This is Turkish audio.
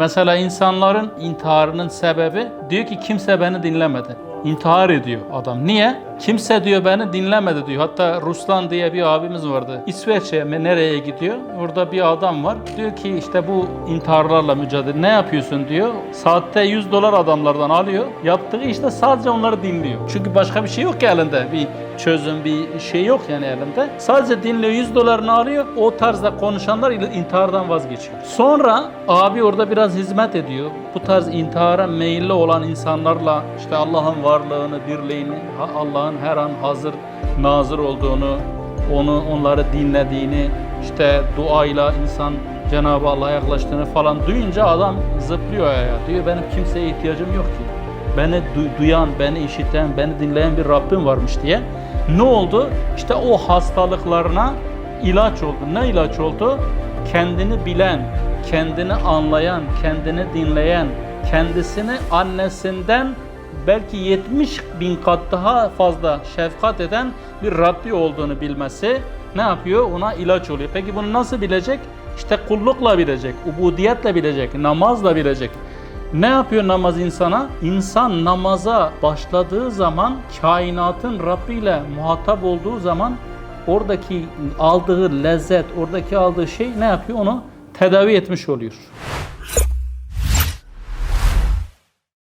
Mesela insanların intiharının sebebi diyor ki kimse beni dinlemedi. İntihar ediyor adam. Niye? Kimse diyor beni dinlemedi diyor. Hatta Ruslan diye bir abimiz vardı. İsveç'e nereye gidiyor? Orada bir adam var. Diyor ki işte bu intiharlarla mücadele ne yapıyorsun diyor. Saatte 100 dolar adamlardan alıyor. Yaptığı işte sadece onları dinliyor. Çünkü başka bir şey yok ki elinde. Bir çözüm bir şey yok yani elinde. Sadece dinliyor 100 dolarını alıyor. O tarzda konuşanlar intihardan vazgeçiyor. Sonra abi orada biraz hizmet ediyor. Bu tarz intihara meyilli olan insanlarla işte Allah'ın varlığını, birliğini, ha- Allah'ın her an hazır, nazır olduğunu, onu onları dinlediğini, işte duayla insan Cenab-ı Allah'a yaklaştığını falan duyunca adam zıplıyor ayağa. Diyor benim kimseye ihtiyacım yok ki. Beni du- duyan, beni işiten, beni dinleyen bir Rabbim varmış diye. Ne oldu? İşte o hastalıklarına ilaç oldu. Ne ilaç oldu? Kendini bilen, kendini anlayan, kendini dinleyen, kendisini annesinden belki 70 bin kat daha fazla şefkat eden bir Rabbi olduğunu bilmesi ne yapıyor? Ona ilaç oluyor. Peki bunu nasıl bilecek? İşte kullukla bilecek, ubudiyetle bilecek, namazla bilecek. Ne yapıyor namaz insana? İnsan namaza başladığı zaman kainatın Rabbi ile muhatap olduğu zaman oradaki aldığı lezzet, oradaki aldığı şey ne yapıyor? Onu tedavi etmiş oluyor.